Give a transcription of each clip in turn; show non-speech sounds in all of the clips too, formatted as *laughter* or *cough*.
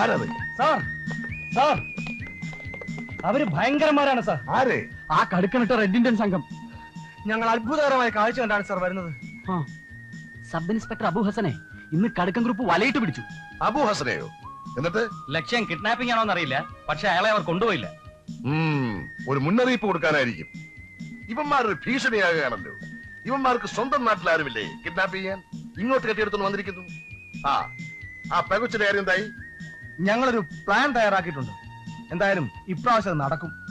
ആരത്? Sir sir. അവർ ഭയങ്കരന്മാരാണ് sir. ആര്? ആ കടുക്കനിട്ട റെഡ് ഇന്ത്യൻ സംഘം. ഞങ്ങൾ അത്ഭുതകരമായ കാഴ്ച കണ്ടാണ് സാർ വരുന്നത്. സബ് ഇൻസ്പെക്ടർ അബു ഹസനെ ഇന്ന് കടുക്കൻ ഗ്രൂപ്പ് വലയിട്ട് പിടിച്ചു. അബു ഹസനെയോ? എന്നിട്ട്? ലക്ഷ്യം കിഡ്നാപ്പിംഗ് ആണോ എന്നറിയില്ല പക്ഷെ അയാളെ അവർ കൊണ്ടുപോയില്ല. ഒരു മുന്നറിയിപ്പ് കൊടുക്കാനായിരിക്കും. ഇവന്മാർ ഭീഷണിയാകുകയാണല്ലോ. ഇവന്മാർക്ക് സ്വന്തം നാട്ടിൽ ആരുമില്ലേ? കിഡ്നാപ്പ് ചെയ്യാൻ? ഇങ്ങോട്ട് കെട്ടിയെടുത്തു വന്നിരിക്കുന്നു. ആ ആ പെകുച്ചിന്റെ കാര്യം എന്തായി? ഞങ്ങളൊരു പ്ലാൻ തയ്യാറാക്കിയിട്ടുണ്ട്. എന്തായാലും ഇപ്രാവശ്യം അത് നടക്കും.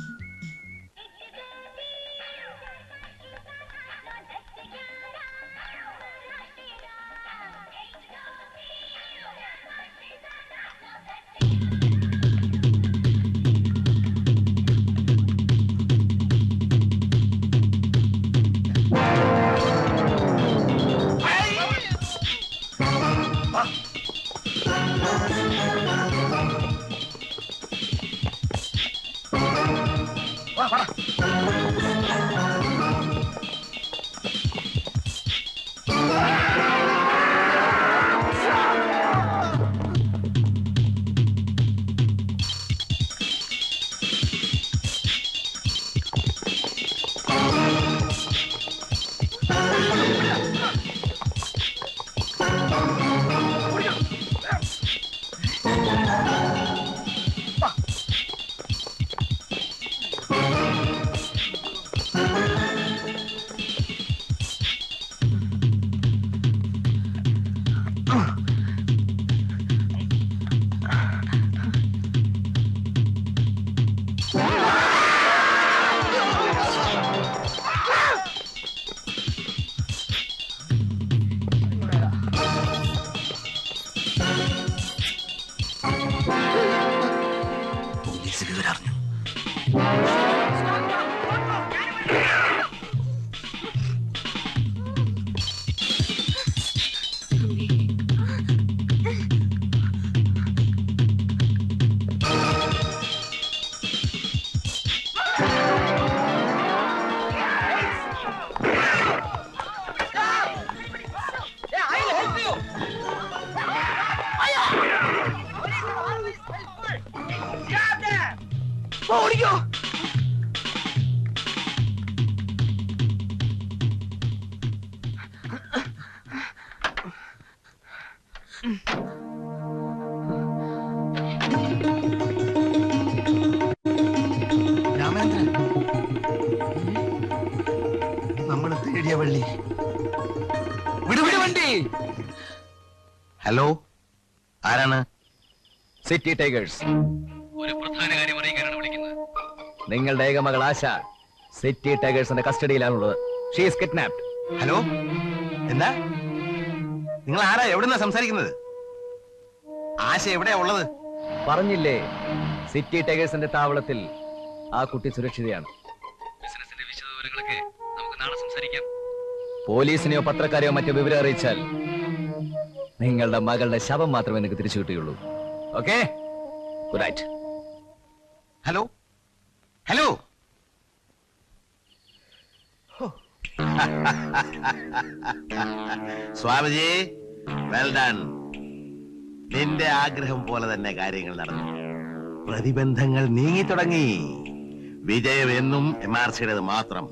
还了还了。രാമേന്ദ്രൻ നമ്മൾ തേടിയ വള്ളി. വണ്ടി. ഹലോ ആരാണ്? സിറ്റി ടൈഗേഴ്സ് ഒരു പ്രധാന കാര്യം അറിയിക്കാനാണ് വിളിക്കുന്നത്. നിങ്ങളുടെ ഏക മകൾ ആശ സിറ്റി ടൈഗേഴ്സിന്റെ കസ്റ്റഡിയിലാണുള്ളത് ഷീസ് കിഡ്നാപ്ഡ് ഹലോ എന്താ? നിങ്ങൾ ആരാ എവിടുന്നാ സംസാരിക്കുന്നത്? ആശ എവിടെയാ ഉള്ളത്? പറഞ്ഞില്ലേ സിറ്റി ടൈഗേഴ്സിന്റെ താവളത്തിൽ ആ കുട്ടി സുരക്ഷിതയാണ്. ബിസിനസിന്റെ വിശദവിവരങ്ങളൊക്കെ നമുക്ക് നാളെ സംസാരിക്കാം. പോലീസിനെയോ പത്രക്കാരെയോ മറ്റോ വിവരം അറിയിച്ചാൽ നിങ്ങളുടെ മകളുടെ ശവം മാത്രമേ നിങ്ങൾക്ക് തിരിച്ചു കിട്ടുകയുള്ളൂ. Okay good night hello hello Swamiji well done നിന്റെ ആഗ്രഹം പോലെ തന്നെ കാര്യങ്ങൾ നടന്നു. പ്രതിബന്ധങ്ങൾ നീങ്ങി തുടങ്ങി. വിജയം എന്നും എം ആർ സിയുടേത് മാത്രം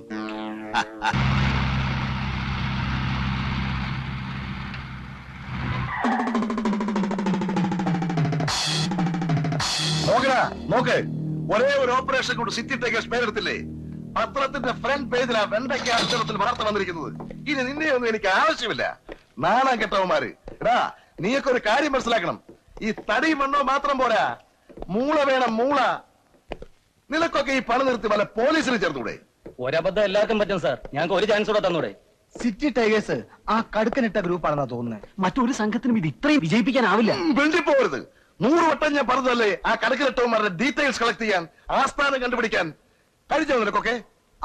നോക്ക് ഒരേ ഒരു ഓപ്പറേഷൻ കൊണ്ട് സിറ്റി ടേക്കേഴ്സ് പേരെടുത്തില്ലേ പത്രത്തിന്റെ ഫ്രണ്ട് പേജിലാ വെണ്ടയ്ക്ക അക്ഷരത്തിൽ വാർത്ത വന്നിരിക്കുന്നത്. ഇനി നിന്നെ ഒന്നും എനിക്ക് ആവശ്യമില്ല. നാണം കെട്ടവന്മാര്. എടാ നീയൊക്കെ ഒരു കാര്യം മനസ്സിലാക്കണം. ഈ തടി മണ്ണോ മാത്രം പോരാ. മൂള വേണം മൂള. നിനക്കൊക്കെ ഈ പണി നിർത്തി വല്ല പോലീസിന് ചേർത്തൂടെ ഒരബദ്ധം എല്ലാവർക്കും പറ്റും സാർ. ഞങ്ങൾക്ക് ഒരു ചാൻസ് കൂടെ തന്നൂടെ. സിറ്റി ടൈഗേഴ്സ് ആ കടുക്കനിട്ട ഗ്രൂപ്പാണെന്നാ തോന്നുന്നത് മറ്റൊരു സംഘത്തിനും ഇത് ഇത്രയും വിജയിപ്പിക്കാനാവില്ല. വെണ്ടി പോകരുത് നൂറ് വട്ടം ഞാൻ പറഞ്ഞതല്ലേ ആ കടുക്കനിട്ടവന്മാരുടെ ഡീറ്റെയിൽസ് കളക്ട് ചെയ്യാൻ ആസ്ഥാനം കണ്ടുപിടിക്കാൻ. കഴിഞ്ഞോ നിനക്കൊക്കെ?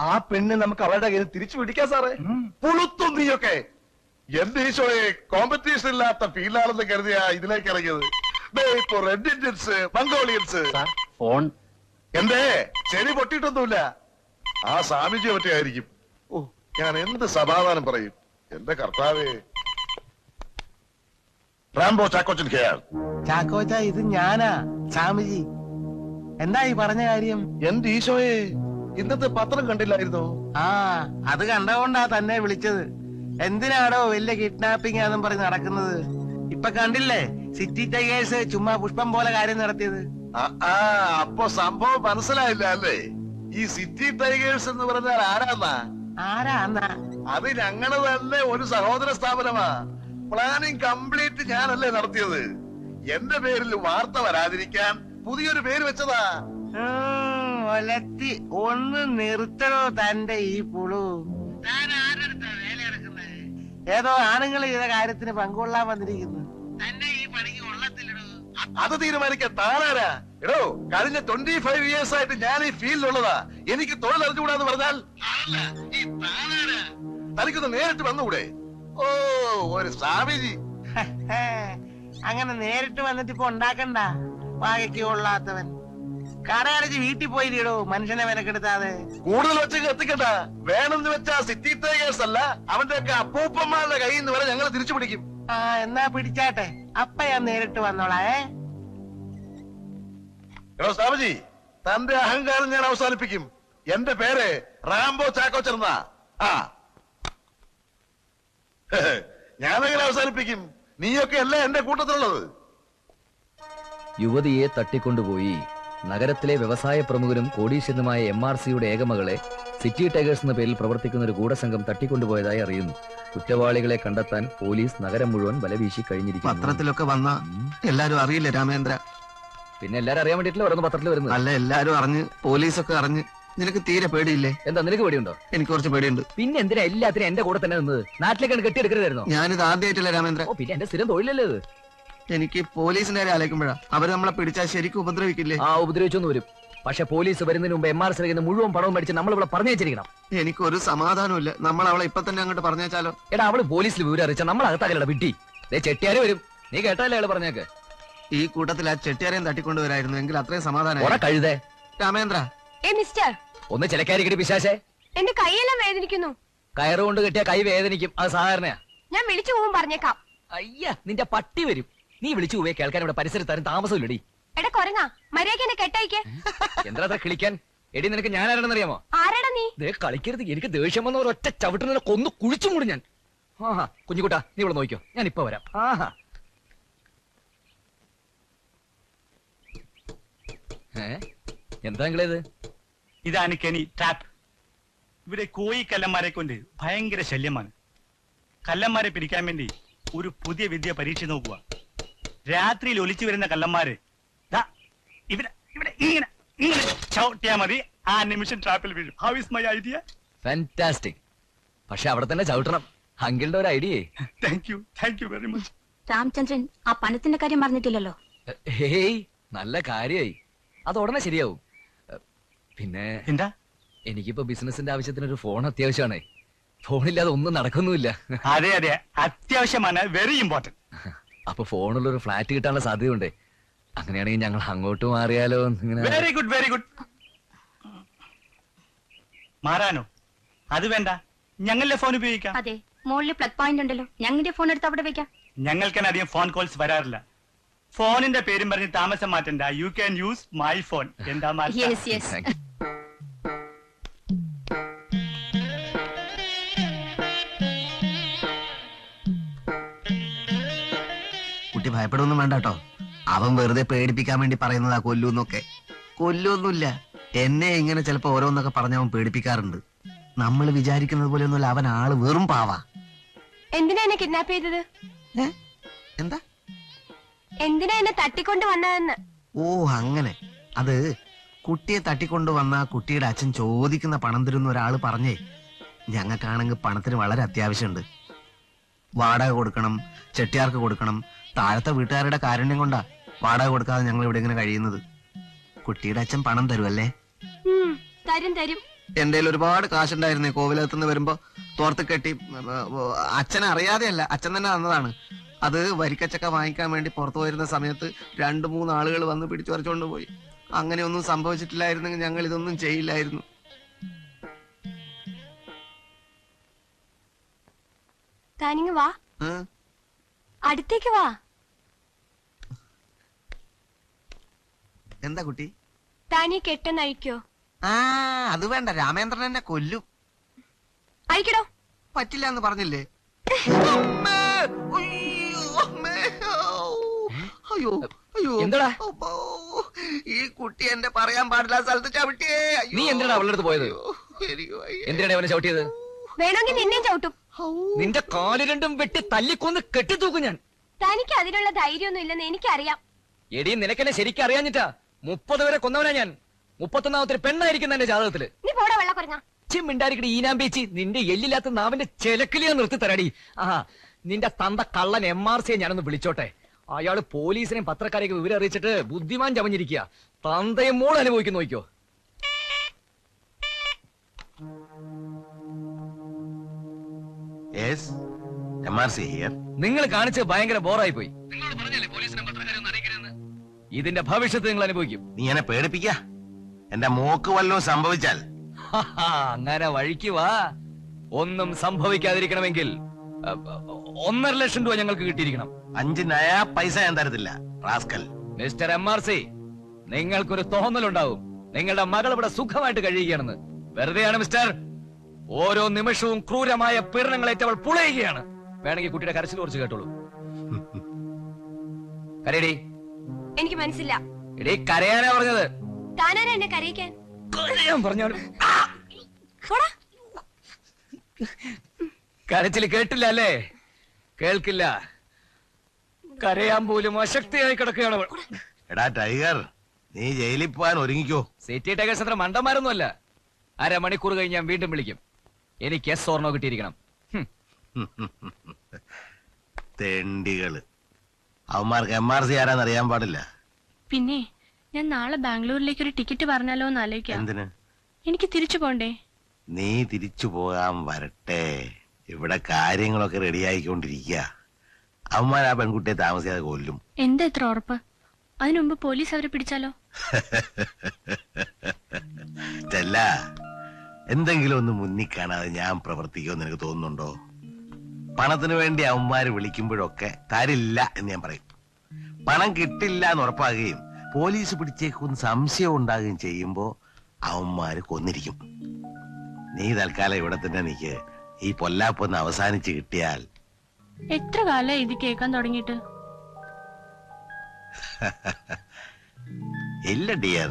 ആ പെണ്ണ് നമുക്ക് അവരുടെ കയ്യിൽ തിരിച്ചു പിടിക്കാം സാറേ. പുളുത്തും നീയൊക്കെ. എന്റെ ഈശോയെ കോമ്പറ്റീഷൻ ഇല്ലാത്ത ഫീൽഡാണെന്ന് കരുതിയാ ഇതിലേക്ക് ഇറങ്ങിയത്. ഇപ്പൊ റെഡ് ഇന്ത്യൻസ് മംഗോളിയൻസ് ഫോൺ എന്തേ? ചെടി പൊട്ടിയിട്ടൊന്നുമില്ല. ആ സ്വാമിജിയെ പറ്റിയായിരിക്കും ഓ. ഞാൻ എന്ത് സമാധാനം പറയും? എന്റെ കർത്താവേ. റാംബോ ചാക്കോച്ചൻ ഹിയർ ചാക്കോച്ച ഇത് ഞാനാ സ്വാമിജി. എന്താ ഈ പറഞ്ഞ കാര്യം? എന്റെ ഈശോയെ? ഇന്നത്തെ പത്രം കണ്ടില്ലായിരുന്നോ? ആ അത് കണ്ടതുകൊണ്ടാ തന്നെ വിളിച്ചത്. എന്തിനാടോ വലിയ കിഡ്നാപ്പിംഗ് ആണെന്നും പറഞ്ഞ് നടക്കുന്നത്? ഇപ്പൊ കണ്ടില്ലേ? സിറ്റി ടൈഗേഴ്സ് ചുമ്മാ പുഷ്പം പോലെ കാര്യം നടത്തിയത്. ആ, അപ്പൊ സംഭവം മനസ്സിലായില്ല അല്ലേ? ഈ സിറ്റി ടൈഗേഴ്സ് എന്ന് പറഞ്ഞാൽ ആരാന്നാ? ആരാന്നാ? അത് ഞങ്ങൾ തന്നെ ഒരു സഹോദര സ്ഥാപനമാ. പ്ലാനിങ് കംപ്ലീറ്റ് ഞാനല്ലേ നടത്തിയത്. എന്റെ പേരിൽ വാർത്ത വരാതിരിക്കാൻ പുതിയൊരു പേര് വെച്ചതാ. ഉം, ഒലത്തി ഒന്ന് നിർത്തണോ തന്റെ ഈ പുളു? ഏതോ ആണുങ്ങൾ ചെയ്ത കാര്യത്തിന് പങ്കുകൊള്ളാൻ വന്നിരിക്കുന്നു. തന്നെ ഈ പണിക്ക് കൊള്ളത്തില്ലടോ. അത് തീരുമാനിക്കാൻ താനാരാ? എടോ കഴിഞ്ഞ ട്വന്റി ഫൈവ് ഇയേഴ്സ് ആയിട്ട് ഞാൻ ഈ ഫീൽഡിലുള്ളതാ. എനിക്ക് തൊഴിൽ അറിഞ്ഞുകൂടാന്ന് പറഞ്ഞാൽ? തനിക്കൊന്ന് നേരിട്ട് വന്നുകൂടെ? ഓ ഒരു സ്വാമിജി. അങ്ങനെ നേരിട്ട് വന്നിട്ട് ഇപ്പൊ ഉണ്ടാക്കണ്ട. വാകയ്ക്ക് കൊള്ളാത്തവൻ. കടയടച്ച് വീട്ടിൽ പോയി തീടോ മനുഷ്യനെ വിലക്കെടുത്താതെ. കൂടുതൽ വെച്ച് എത്തിക്കണ്ട. വേണമെന്ന് വെച്ചാ സിറ്റി ടൈഗേഴ്സ് അല്ല അവന്റെ ഒക്കെ അപ്പൂപ്പന്മാരുടെ കയ്യിൽ നിന്ന് വരെ ഞങ്ങൾ തിരിച്ചു പിടിക്കും. ആ എന്നാ പിടിച്ചാട്ടെ. അപ്പ ഞാൻ നേരിട്ട് വന്നോളാ ഏ? സ്വാമിജി തന്റെ അഹങ്കാരം ഞാൻ അവസാനിപ്പിക്കും. എന്റെ പേര് റാംബോ ചാക്കോ ചെറുന്ന ആ. *laughs* ഞാനെങ്ങനെ അവസാനിപ്പിക്കും? നീയൊക്കെ അല്ലേ എന്റെ കൂട്ടത്തിലുള്ളത്? യുവതിയെ തട്ടിക്കൊണ്ടുപോയി നഗരത്തിലെ വ്യവസായ പ്രമുഖരും കോടീശ്വരനുമായ എം ആർ സിയുടെ ഏകമകളെ സിറ്റി ടൈഗേഴ്സ് എന്ന പേരിൽ പ്രവർത്തിക്കുന്ന ഒരു ഗൂഢസംഘം തട്ടിക്കൊണ്ടുപോയതായി അറിയുന്നു. കുറ്റവാളികളെ കണ്ടെത്താൻ പോലീസ് നഗരം മുഴുവൻ വലവീശി കഴിഞ്ഞിരിക്കുന്നു. പത്രത്തിലൊക്കെ വന്ന എല്ലാരും അറിയില്ല രാമേന്ദ്ര? പിന്നെ എല്ലാരും അറിയാൻ വേണ്ടിട്ടില്ല ഓരോന്ന് പത്രത്തിൽ വരുന്നത്? അല്ല എല്ലാരും അറിഞ്ഞ് പോലീസൊക്കെ അറിഞ്ഞ്. നിനക്ക് തീരെ പേടിയില്ലേ? എന്താ നിനക്ക് പേടിയുണ്ടോ? എനിക്ക് കുറച്ച് പേടിയുണ്ട്. പിന്നെ എന്തിനാ എല്ലാത്തിനും എന്റെ കൂടെ തന്നെ നിന്നത്? നാട്ടിലേക്കാണ് കെട്ടിയെടുക്കരുതായിരുന്നു? ഞാനിത് ആദ്യമായിട്ടില്ല രാമേന്ദ്ര? ഓ പിന്നെ എന്റെ സ്ഥിരം തൊഴിലല്ലേ എനിക്ക് പോലീസിന്റെ കാര്യം ആലോചിക്കുമ്പോഴാ. അവർ നമ്മളെ പിടിച്ചാൽ ശരിക്കും ഉപദ്രവിക്കില്ലേ? ആ ഉപദ്രവിച്ചൊന്നും വരും. പക്ഷെ പോലീസ് വരുന്നതിന് മുമ്പ് എം ആർ സി മുഴുവൻ പണവും മേടിച്ച് നമ്മളിവിടെ പറഞ്ഞു വെച്ചിരിക്കണം. എനിക്ക് എനിക്കൊരു സമാധാനമില്ല നമ്മൾ അവളെ ഇപ്പൊ തന്നെ അങ്ങോട്ട് പറഞ്ഞേച്ചാലോ? എടാ അവൾ പോലീസിൽ വിവരം അറിയിച്ച നമ്മൾ അകത്താകലട വിട്ടി. ദേ ചെട്ടിയാരെ വരും. നീ കേട്ടല്ലേ അയാൾ പറഞ്ഞേക്ക്? ഈ കൂട്ടത്തിൽ ആ ചെട്ടിയാരെയും തട്ടിക്കൊണ്ടുവരായിരുന്നു. എങ്കിൽ അത്രയും സമാധാനം കഴുതേ. രാമേന്ദ്ര. ഏ മിസ്റ്റർ. ഒന്ന് ചിലക്കാരിക്കടി പിശാശേ. എന്റെ കൈയെല്ലാം വേദനിക്കുന്നു. കയറുകൊണ്ട് കിട്ടിയ കൈ വേദനിക്കും. അത് സാധാരണയാ. ഞാൻ വിളിച്ചു പോകും പറഞ്ഞേക്കാം. അയ്യ നിന്റെ പട്ടി വരും. നീ വിളിച്ചു പോയി കേൾക്കാൻ ഇവിടെ പരിസരത്താരും താമസമില്ലടി. എടാ കൊരങ്ങാ മര്യാദ എന്നെ കെട്ടയക്കേ എന്താ അത്ര കിളിക്കാൻ? എടി നിനക്ക് ഞാൻ ആരാണെന്ന് അറിയാമോ ആരാടാ നീ? ദേ കളിക്കരുത് എനിക്ക് ദേഷ്യം വന്ന ഒരൊറ്റ ചവിട്ടിനെ കൊന്ന് കുഴിച്ചും കൂടി ഞാൻ. ആഹാ കുഞ്ഞുകുട്ടാ നീ ഇവിടെ നോക്കിയോ ഞാൻ ഇപ്പൊ വരാം. ആഹാ. ഏ? എന്താ നിങ്ങളേത് ഇതാണ് കെനി ട്രാപ്പ് ഇവിടെ കോയി കല്ലന്മാരെ കൊണ്ട് ഭയങ്കര ശല്യമാണ്. കല്ലന്മാരെ പിടിക്കാൻ വേണ്ടി ഒരു പുതിയ വിദ്യ പരീക്ഷ നോക്കുക. രാത്രിയിൽ ഒലിച്ചു വരുന്ന കള്ളന്മാര്. ദാ ഇവിടെ ഇവിടെ ഇങ്ങനെ ഇങ്ങനെ ചവിട്ടിയാ മതി. ആ നിമിഷം ട്രാപ്പിൽ വീഴും. How is my idea fantastic പക്ഷെ അവിടെ തന്നെ ചവിട്ടണം. അങ്കിളുടെ ഒരു ഐഡിയേ. Thank you thank you very much Ramachandran ആ പണത്തിന്റെ കാര്യം പറഞ്ഞിട്ടില്ലല്ലോ? ഹേയ് നല്ല കാര്യായി. അത് ഉടനെ ശരിയാവും. എ, പിന്നെ എന്താ? എനിക്കിപ്പോ ബിസിനസിന്റെ ആവശ്യത്തിന് ഒരു ഫോൺ അത്യാവശ്യമാണ്. ഫോണില്ലാതെ ഒന്നും നടക്കുന്നുമില്ല. അതെ അതെ. അത്യാവശ്യമാണ്. വെരി ഇമ്പോർട്ടന്റ് *laughs* അപ്പൊ ഫോണുള്ള ഒരു ഫ്ലാറ്റ് കിട്ടാനുള്ള സാധ്യതയുണ്ട്. അങ്ങനെയാണെങ്കിൽ ഞങ്ങൾ അങ്ങോട്ട് മാറിയാലോ എന്നിങ്ങനെ. വെരി ഗുഡ് വെരി ഗുഡ് മാറാനോ? അത് വേണ്ട. ഞങ്ങളുടെ ഫോൺ ഉപയോഗിക്കാം? അതെ മുകളിൽ പ്ലഗ് പോയിന്റ് ഉണ്ടല്ലോ. ഞങ്ങളുടെ ഫോൺ എടുത്ത് അവിടെ വെക്കാം. ഞങ്ങൾക്ക് അധികം ഫോൺ കോൾസ് വരാറില്ല. ഫോണിന്റെ പേരും പറഞ്ഞ് താമസം മാറ്റണ്ട. You can use my phone എന്താ Thank ഭയപ്പെടുമൊന്നും വേണ്ട കേട്ടോ. അവൻ വെറുതെ പേടിപ്പിക്കാൻ വേണ്ടി പറയുന്നതാ കൊല്ലൂന്നൊക്കെ കൊല്ലൊന്നുമില്ല. എന്നെ ഇങ്ങനെ ചിലപ്പോ ഓരോന്നൊക്കെ പറഞ്ഞ അവൻ പേടിപ്പിക്കാറുണ്ട്. നമ്മൾ വിചാരിക്കുന്നത് പോലെ ഒന്നുമല്ല അവൻ ആൾ വെറും പാവാ. എന്തിനാ എന്നെ കിഡ്നാപ്പ് ചെയ്തത്? എന്താ? എന്തിനാ എന്നെ തട്ടിക്കൊണ്ട് വന്നതെന്ന്? ഓ അങ്ങനെ. അത് കുട്ടിയെ തട്ടിക്കൊണ്ടു വന്ന കുട്ടിയുടെ അച്ഛൻ ചോദിക്കുന്ന പണം തരുന്ന ഒരാൾ പറഞ്ഞേ. ഞങ്ങൾക്കാണെങ്കിൽ പണത്തിന് വളരെ അത്യാവശ്യമുണ്ട്. വാടക കൊടുക്കണം ചെട്ടിയാർക്ക് കൊടുക്കണം താഴത്തെ വീട്ടുകാരുടെ കാരുണ്യം കൊണ്ടാ വാടക കൊടുക്കാതെ ഞങ്ങൾ ഇവിടെ ഇങ്ങനെ കഴിയുന്നത്. കുട്ടിയുടെ അച്ഛൻ പണം തരുമല്ലേ തരും തരും. എന്റെ കയ്യിൽ ഒരുപാട് കാശുണ്ടായിരുന്നേ. കോവിലകത്ത് നിന്ന് വരുമ്പോ തോർത്ത് കെട്ടി അച്ഛനെ അറിയാതെയല്ല അച്ഛൻ തന്നെ തന്നതാണ്. അത് വരിക്കച്ചക്ക വാങ്ങിക്കാൻ വേണ്ടി പുറത്തു പോയിരുന്ന സമയത്ത് രണ്ടു മൂന്ന് ആളുകൾ വന്ന് പിടിച്ചു വരച്ചോണ്ട് പോയി. അങ്ങനെയൊന്നും സംഭവിച്ചിട്ടില്ലായിരുന്നെങ്കിൽ ഞങ്ങൾ ഇതൊന്നും ചെയ്യില്ലായിരുന്നു. താനിങ് വാ? അടുത്തേക്ക് വാ. എന്താ കുട്ടി? താനീ കെട്ടെന്നഴിക്കോ. ആ അത് വേണ്ട. രാമേന്ദ്രൻ എന്നെ കൊല്ലും. അഴിക്കടോ. പറ്റില്ല എന്ന് പറഞ്ഞില്ലേ അയ്യോ അയ്യോ ഈ കുട്ടി എന്റെ പറയാൻ പാടില്ല സ്ഥലത്ത് ചവിട്ടിയേ. അയ്യോ, നീ എന്തിനാണ് അവളുടെ അടുത്ത് പോയത്? എന്തിനാണ് അവനെ ചവിട്ടിയത്? വേണമെങ്കിൽ നിന്നെയും ചവിട്ടും. നിന്റെ കാൽ രണ്ടും വെട്ടി തല്ലിക്കൊന്ന് കെട്ടിത്തൂക്കും ഞാൻ. തനിക്ക് അതിനുള്ള ധൈര്യമൊന്നും ഇല്ലെന്ന് എനിക്കറിയാം. എടി നിനക്കെന്നെ ശരിക്കും അറിയാഞ്ഞിട്ടാ? മുപ്പത് വരെ കൊന്നവനാ ഞാൻ. മുപ്പത്തൊന്നാമത്തെ ഒരു പെണ്ണായിരിക്കുന്ന എന്റെ ജാതകത്തിൽ. നീ പോടാ വെള്ള കുറഞ്ഞ ഈനാം ഈനാമ്പേച്ചി നിന്റെ എല്ലില്ലാത്ത നാവിന്റെ ചെലക്കിലിയാ നിർത്തി തരാടി. ആഹാ നിന്റെ തന്ത കള്ളൻ എം ആർ സിയെ ഞാനൊന്ന് വിളിച്ചോട്ടെ. അയാൾ പോലീസിനെയും പത്രക്കാരെയൊക്കെ വിവരം അറിയിച്ചിട്ട് ബുദ്ധിമാൻ ചമഞ്ഞിരിക്കുക തന്തയും മോൾ അനുഭവിക്കുന്നു നോക്കിയോ. നിങ്ങൾ കാണിച്ച് ഭയങ്കര ബോറായി പോയി. ഇതിന്റെ ഭവിഷ്യത്ത് നിങ്ങൾ അനുഭവിക്കും. നീ എന്നെ പേടിപ്പിക്ക? എന്റെ മോക്ക് വല്ലതും സംഭവിച്ചാൽ. അങ്ങനെ വഴിക്ക് വാ. ഒന്നും സംഭവിക്കാതിരിക്കണമെങ്കിൽ ഒന്നര ലക്ഷം രൂപ ഞങ്ങൾക്ക് കിട്ടിയിരിക്കണം. അഞ്ച് നയാ പൈസ ഞാൻ തരത്തില്ല rascal. Mister M R C നിങ്ങൾക്കൊരു തോന്നലുണ്ടാവും. നിങ്ങളുടെ മകൾ ഇവിടെ സുഖമായിട്ട് കഴിയുകയാണെന്ന്. വെറുതെയാണ് മിസ്റ്റർ. ഓരോ നിമിഷവും ക്രൂരമായ പീഡനങ്ങളേറ്റവൾ പുളയുകയാണ്. വേണമെങ്കിൽ കുട്ടിയുടെ കരച്ചിൽ കുറച്ച് കേട്ടോളൂ. കരയടി. എനിക്ക് മനസ്സില്ല. എടീ കരയാനാ പറഞ്ഞത്. താനാരാ എന്നെ കരയിക്കാൻ? കരയാൻ കരച്ചിൽ കേട്ടില്ല അല്ലേ? കേൾക്കില്ല. കരയാൻ പോലും അശക്തിയായി കിടക്കുകയാണ് അവൾ. എടാ ടൈഗർ നീ ജയിലിൽ പോകാൻ ഒരുങ്ങിക്കോ. സിറ്റി ടൈഗേഴ്സ് അത്ര മണ്ടന്മാരൊന്നുമല്ല. അരമണിക്കൂർ കഴിഞ്ഞ് ഞാൻ വീണ്ടും വിളിക്കും. എനിക്ക് എസ് ഓർണോ കിട്ടിയിരിക്കണം. തെണ്ടികൾ. അവന്മാർക്ക് എം ആർ സി ആരാന്ന് അറിയാൻ പാടില്ല. പിന്നെ ഞാൻ നാളെ ബാംഗ്ലൂരിലേക്ക് ഒരു ടിക്കറ്റ് പറഞ്ഞാലോ എന്ന് ആലോചിക്കാം. എന്തിന്? എനിക്ക് തിരിച്ചു പോണ്ടേ? നീ തിരിച്ചു പോകാൻ വരട്ടെ. ഇവിടെ കാര്യങ്ങളൊക്കെ റെഡിയായിക്കൊണ്ടിരിക്കുക അവന്മാർ ആ പെൺകുട്ടിയെ താമസിയാതെ കൊല്ലും. എന്താ ഇത്ര ഉറപ്പ്? അതിനുമുമ്പ് പോലീസ് അവരെ പിടിച്ചാലോ? *laughs* ചെല്ല എന്തെങ്കിലും ഒന്ന് മുന്നിൽ കാണാതെ ഞാൻ പ്രവർത്തിക്കുമെന്ന് എനിക്ക് തോന്നുന്നുണ്ടോ? പണത്തിന് വേണ്ടി അവന്മാര് വിളിക്കുമ്പോഴൊക്കെ തരില്ല എന്ന് ഞാൻ പറയും. പണം കിട്ടില്ല എന്ന് ഉറപ്പാകുകയും പോലീസ് പിടിച്ചേക്കും സംശയം ഉണ്ടാകുകയും ചെയ്യുമ്പോ അവന്മാര് കൊന്നിരിക്കും. നീ തൽക്കാലം ഇവിടെ തന്നെ നിക്ക്. ഈ പൊല്ലാപ്പൊന്ന് അവസാനിച്ച് കിട്ടിയാൽ എത്ര കാലം ഇത് കേൾക്കാൻ തുടങ്ങിയിട്ട്? *laughs* ഇല്ല ഡിയർ.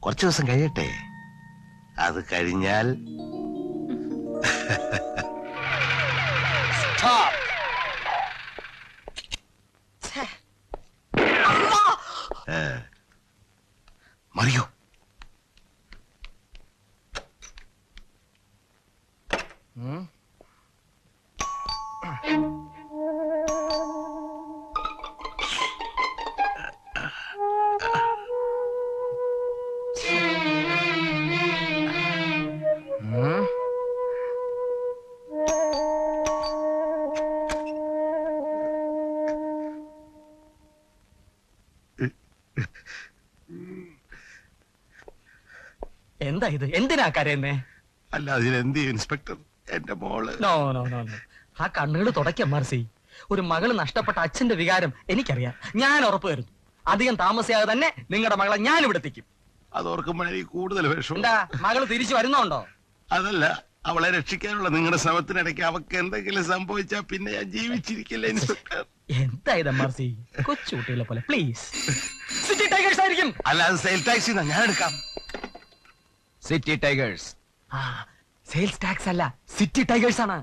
കുറച്ചു ദിവസം കഴിയട്ടെ. അത് കഴിഞ്ഞാൽ മറിയോ. മറിയോ എന്താ ഇത്? എന്തിനാ കരയുന്നേ? അല്ല അതിലെന്ത് ഇൻസ്പെക്ടർ? എന്റെ മോൾ. No no no no. ആ കണ്ണുകൾ തുടയ്ക്കാം മർസി ഒരു മകൾ നഷ്ടപ്പെട്ട അച്ഛന്റെ വികാരം എനിക്കറിയാം. ഞാൻ ഉറപ്പ് വരുന്നു അധികം താമസിയാതെ തന്നെ നിങ്ങളുടെ മകളെ ഞാൻ ഇവിടെ എത്തിക്കും. അത് ഓർക്കുമ്പോഴേക്ക് കൂടുതൽ വിഷമം. എന്താ മകൾ തിരിച്ചു വരുന്നുണ്ടോ? അതല്ല അവളെ രക്ഷിക്കാനുള്ള നിങ്ങളുടെ ശ്രമത്തിനിടയ്ക്ക് അവക്ക് എന്തെങ്കിലും സംഭവിച്ചാ പിന്നെ ഞാൻ ജീവിച്ചിരിക്കില്ല ഇൻസ്പെക്ടർ? എന്താ ഇത് മർസി കൊച്ചുകുട്ടികളെ പോലെ. പ്ലീസ്. സിറ്റി ടൈഗേഴ്സ് ആയിരിക്കും. അല്ല അത് സെയിൽ ടാക്സി ഞാൻ എടുക്കാം. സിറ്റി ടൈഗേഴ്സ് സെയിൽസ് ടാക്സ് അല്ല സിറ്റി ടൈഗേഴ്സ് ആണ്.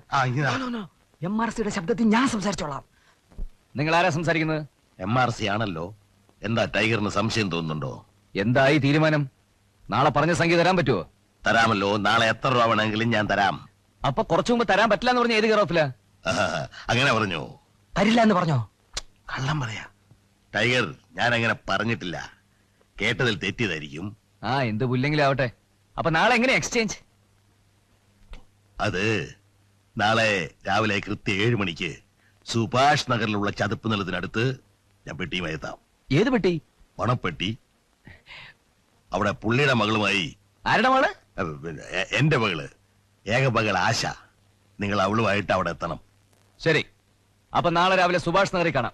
എം ആർ സിയുടെ ശബ്ദത്തിൽ ഞാൻ സംസാരിച്ചോളാം. നിങ്ങൾ ആരാ സംസാരിക്കുന്നത്? എം ആർ സി ആണല്ലോ. എന്താ ടൈഗറിന് സംശയം തോന്നുന്നുണ്ടോ? എന്തായി തീരുമാനം? നാളെ പറഞ്ഞ സംഖ്യ തരാൻ പറ്റുമോ തരാമല്ലോ. നാളെ എത്ര രൂപ വേണമെങ്കിലും ഞാൻ തരാം. അപ്പൊ കുറച്ചു മുമ്പ് തരാൻ പറ്റില്ല എന്ന് പറഞ്ഞ ഏത് കയറത്തില്ല അങ്ങനെ പറഞ്ഞു? തരില്ല എന്ന് പറഞ്ഞോ? കള്ളം പറയാ. ടൈഗർ ഞാൻ അങ്ങനെ പറഞ്ഞിട്ടില്ല. കേട്ടതിൽ തെറ്റിയതായിരിക്കും. ആ എന്ത് പുല്ലെങ്കിലും ആവട്ടെ. അപ്പൊ നാളെ എങ്ങനെ എക്സ്ചേഞ്ച് അത് നാളെ രാവിലെ കൃത്യ ഏഴ് മണിക്ക് സുഭാഷ് നഗറിലുള്ള ചതുപ്പ് നിലത്തിനടുത്ത് ഞാൻ പെട്ടിയുമായി എത്താം. ഏത് പെട്ടി? പണപ്പെട്ടി അവിടെ പുള്ളിയുടെ മകളുമായി ആരുടെ മകൾ? അഹ് പിന്നെ എ- എന്റെ മകൾ. ഏക മകൾ ആശ. നിങ്ങൾ അവളുമായിട്ട് അവിടെ എത്തണം. ശരി. അപ്പൊ നാളെ രാവിലെ സുഭാഷ് നഗറിൽ കാണാം.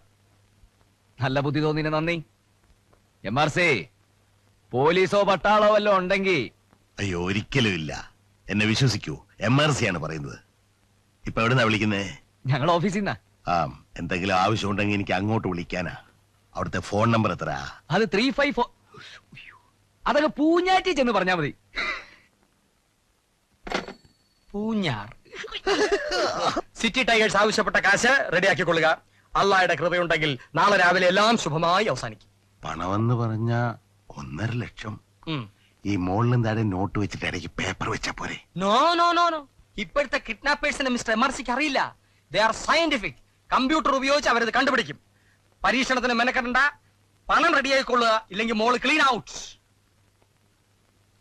നല്ല ബുദ്ധി തോന്നിന് നന്ദി. എം ആർ സി പോലീസോ പട്ടാളോ വല്ലോ ഉണ്ടെങ്കിൽ അയ്യോ ഒരിക്കലും ഇല്ല. എന്നെ വിശ്വസിക്കൂ. എം ആർ സി ആണ് പറയുന്നത്. ഇപ്പൊ എവിടെന്നാ വിളിക്കുന്നേ? ഞങ്ങൾ ഓഫീസിൽ നിന്നാ. ആ എന്തെങ്കിലും ആവശ്യമുണ്ടെങ്കിൽ എനിക്ക് അങ്ങോട്ട് വിളിക്കാനാ. അവിടുത്തെ ഫോൺ നമ്പർ എത്ര അത് ത്രീ ഫൈവ് ഫോർ അതൊക്കെ പൂഞ്ഞാറ്റി ചെന്ന് പറഞ്ഞാ മതി. പൂഞ്ഞാർ. സിറ്റി ടൈഗേഴ്സ് ആവശ്യപ്പെട്ട കാശ് റെഡിയാക്കിക്കൊള്ളുക. അള്ളായുടെ കൃപയുണ്ടെങ്കിൽ നാളെ രാവിലെ എല്ലാം ശുഭമായി അവസാനിക്കും. പണമെന്ന് പറഞ്ഞ ഒന്നര ലക്ഷം. ഉം. ഈ മുകളിലും താഴെ നോട്ട് വെച്ചിട്ട് ഇടയ്ക്ക് പേപ്പർ വെച്ചാ പോരെ. നോ നോ നോ നോ ഇപ്പോഴത്തെ കിഡ്നാപ്പേഴ്സിനെ മിസ്റ്റർ എം ആർ സിക്ക് അറിയില്ല. ദേ ആർ സയന്റിഫിക് കമ്പ്യൂട്ടർ ഉപയോഗിച്ച് അവരത് കണ്ടുപിടിക്കും. പരീക്ഷണത്തിന് മെനക്കെടണ്ട. പണം റെഡിയായിക്കൊള്ളുക. ഇല്ലെങ്കിൽ മോൾ ക്ലീൻ ഔട്ട്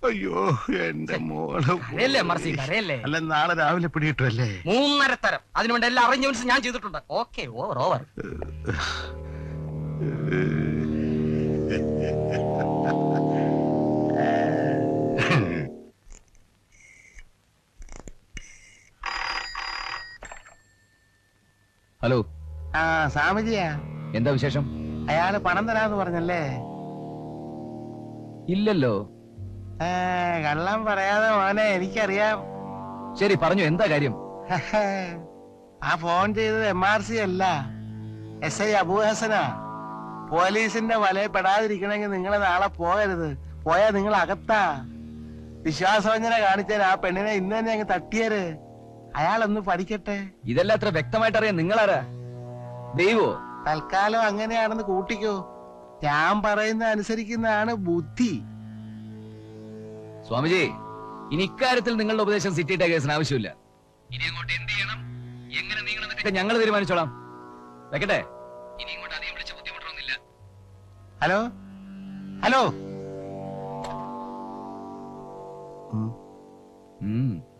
അയ്യോ എന്റെ മോൾ കരയല്ലേ മർസി കരയല്ലേ? അല്ല നാളെ രാവിലെ പിടികിട്ടുമല്ലേ മൂന്നര തരം. അതിനുവേണ്ട എല്ലാ അറേഞ്ച്മെന്റ്സും ഞാൻ ചെയ്തിട്ടുണ്ട്. Okay over over hello. ആ സ്വാമിജിയാ. എന്താ വിശേഷം? അയാൾ പണം തരാന്ന് പറഞ്ഞല്ലേ? ഇല്ലല്ലോ. ഏ, കള്ളം പറയാതെ മോനെ എനിക്കറിയാം. ശരി പറഞ്ഞു എന്താ കാര്യം? ആ ഫോൺ ചെയ്തത് എം ആർ സി അല്ല. എസ് ഐ അബുഹസനാ. പോലീസിന്റെ വലയിൽ പെടാതിരിക്കണമെങ്കിൽ നിങ്ങൾ നാളെ പോകരുത്. പോയാ നിങ്ങൾ അകത്താ വിശ്വാസവഞ്ചന കാണിച്ചാൽ ആ പെണ്ണിനെ ഇന്ന് തന്നെ അങ്ങ് തട്ടിയര്. അയാളൊന്ന് പഠിക്കട്ടെ. ഇതെല്ലാം അത്ര വ്യക്തമായിട്ട് അറിയാം നിങ്ങളാരാ? ദൈവോ. തൽക്കാലം അങ്ങനെയാണെന്ന് കൂട്ടിക്കോ. ഞാൻ പറയുന്ന അനുസരിക്കുന്നതാണ് ബുദ്ധി. സ്വാമിജി ഇനി ഇക്കാര്യത്തിൽ നിങ്ങളുടെ ഉപദേശം സിറ്റി ടൈഗേഴ്സിന് ആവശ്യമില്ല. ഇനി അങ്ങോട്ട് എന്ത് ചെയ്യണം? എങ്ങനെ നീങ്ങണം ഞങ്ങൾ തീരുമാനിച്ചോളാം. വെക്കട്ടെ? ഇനി ഇങ്ങോട്ട് അധികം വിളിച്ച ബുദ്ധിമുട്ടൊന്നുമില്ല. ഹലോ? ഹലോ? ഉം.